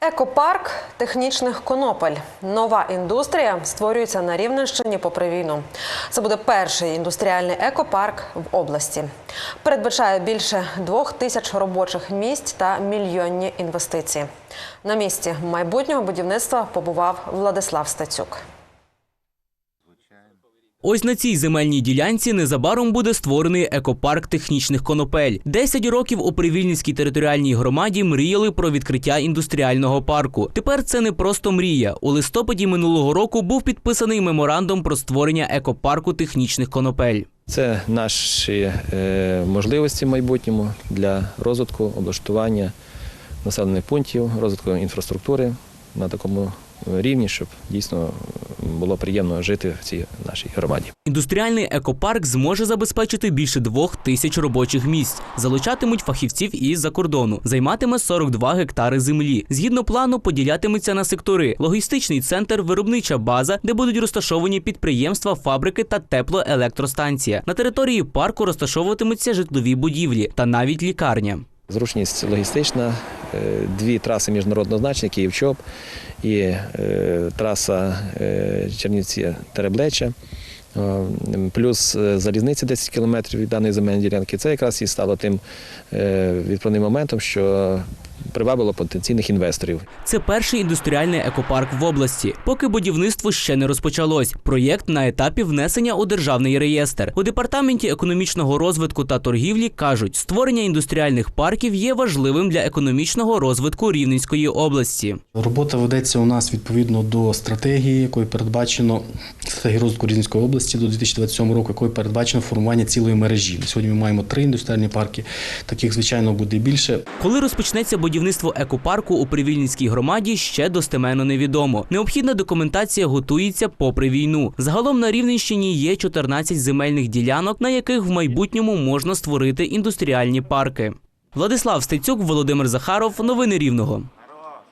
Екопарк технічних конопель. Нова індустрія створюється на Рівненщині попри війну. Це буде перший індустріальний екопарк в області. Передбачає більше двох тисяч робочих місць та мільйонні інвестиції. На місці майбутнього будівництва побував Владислав Стецюк. Ось на цій земельній ділянці незабаром буде створений екопарк технічних конопель. Десять років у Привільнівській територіальній громаді мріяли про відкриття індустріального парку. Тепер це не просто мрія. У листопаді минулого року був підписаний меморандум про створення екопарку технічних конопель. Це наші е, можливості в майбутньому для розвитку, облаштування населених пунктів, розвитку інфраструктури на такому рівні, щоб дійсно було приємно жити в цій нашій громаді. Індустріальний екопарк зможе забезпечити більше двох тисяч робочих місць. Залучатимуть фахівців із-за кордону. Займатиме 42 гектари землі. Згідно плану, поділятиметься на сектори: логістичний центр, виробнича база, де будуть розташовані підприємства, фабрики та теплоелектростанція. На території парку розташовуватимуться житлові будівлі та навіть лікарня. Зручність логістична, дві траси міжнародного значення Київ-Чоп і е, траса е, Чернівці-Тереблеча. Е, Плюс е, залізниця 10 кілометрів від даної земельної ділянки. Це якраз і стало тим е, відправним моментом, що привабило потенційних інвесторів. Це перший індустріальний екопарк в області. Поки будівництво ще не розпочалось. Проєкт на етапі внесення у державний реєстр. У департаменті економічного розвитку та торгівлі кажуть, створення індустріальних парків є важливим для економічного розвитку Рівненської області. Робота ведеться у нас відповідно до стратегії, якою передбачено стратегії розвитку Рівненської області до 2027 року, якою передбачено формування цілої мережі. Сьогодні ми маємо три індустріальні парки. Таких звичайно буде більше. Коли розпочнеться будівництво екопарку у Привільнівській громаді, ще достеменно невідомо. Необхідна документація готується попри війну. Загалом на Рівненщині є 14 земельних ділянок, на яких в майбутньому можна створити індустріальні парки. Владислав Стецюк, Володимир Захаров. Новини Рівного.